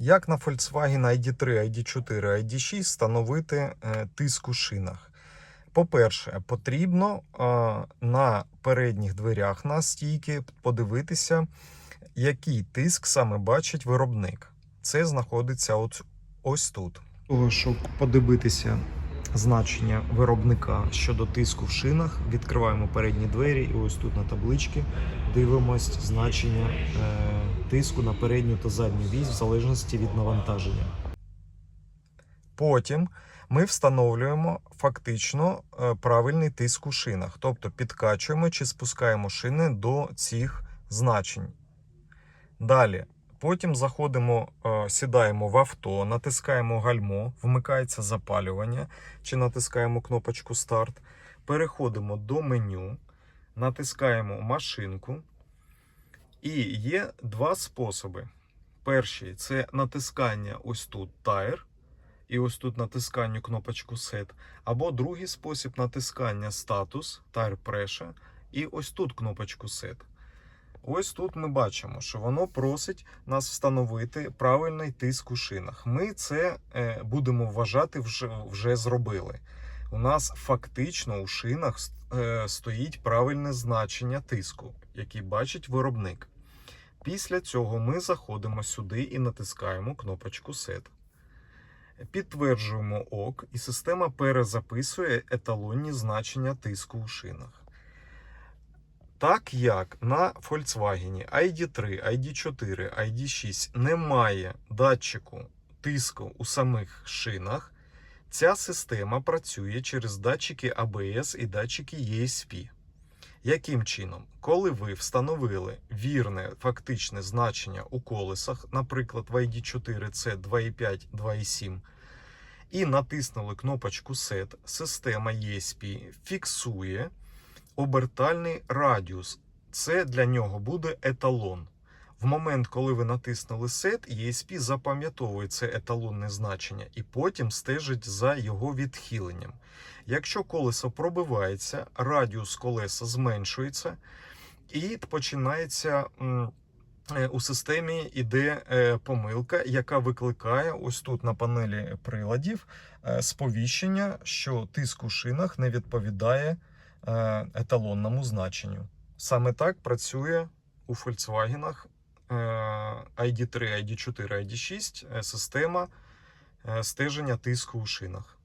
Як на Volkswagen ID3, ID4, ID6 встановити е, тиск у шинах? По-перше, потрібно е, на передніх дверях на стійки подивитися, який тиск саме бачить виробник. Це знаходиться от ось тут. Щоб подивитися значення виробника щодо тиску в шинах, відкриваємо передні двері, і ось тут на табличці дивимось значення е, тиску на передню та задню вісь в залежності від навантаження. Потім ми встановлюємо фактично е, правильний тиск у шинах, тобто підкачуємо чи спускаємо шини до цих значень. Далі. Потім заходимо, е, сідаємо в авто, натискаємо гальмо, вмикається запалювання, чи натискаємо кнопочку старт. Переходимо до меню, натискаємо машинку. І є два способи. Перший це натискання ось тут тайр, і ось тут натискання кнопочку Set. Або другий спосіб натискання статус Tire Pressure, і ось тут кнопочку Set. Ось тут ми бачимо, що воно просить нас встановити правильний тиск у шинах. Ми це е, будемо вважати вже, вже зробили. У нас фактично у шинах е, стоїть правильне значення тиску, який бачить виробник. Після цього ми заходимо сюди і натискаємо кнопочку Set. Підтверджуємо ОК, і система перезаписує еталонні значення тиску у шинах. Так як на Volkswagen ID3, ID4, ID6 немає датчику тиску у самих шинах, ця система працює через датчики ABS і датчики ESP. Яким чином? Коли ви встановили вірне фактичне значення у колесах, наприклад, в ID4 це 2,5, 2,7, і натиснули кнопочку Set, система ESP фіксує обертальний радіус. Це для нього буде еталон. В момент, коли ви натиснули Set, ESP запам'ятовує це еталонне значення і потім стежить за його відхиленням. Якщо колесо пробивається, радіус колеса зменшується, і починається е, у системі іде е, помилка, яка викликає ось тут на панелі приладів е, сповіщення, що тиск у шинах не відповідає еталонному значенню. Саме так працює у Volkswagen е, ID3, ID4, ID6 е, система е, стеження тиску у шинах.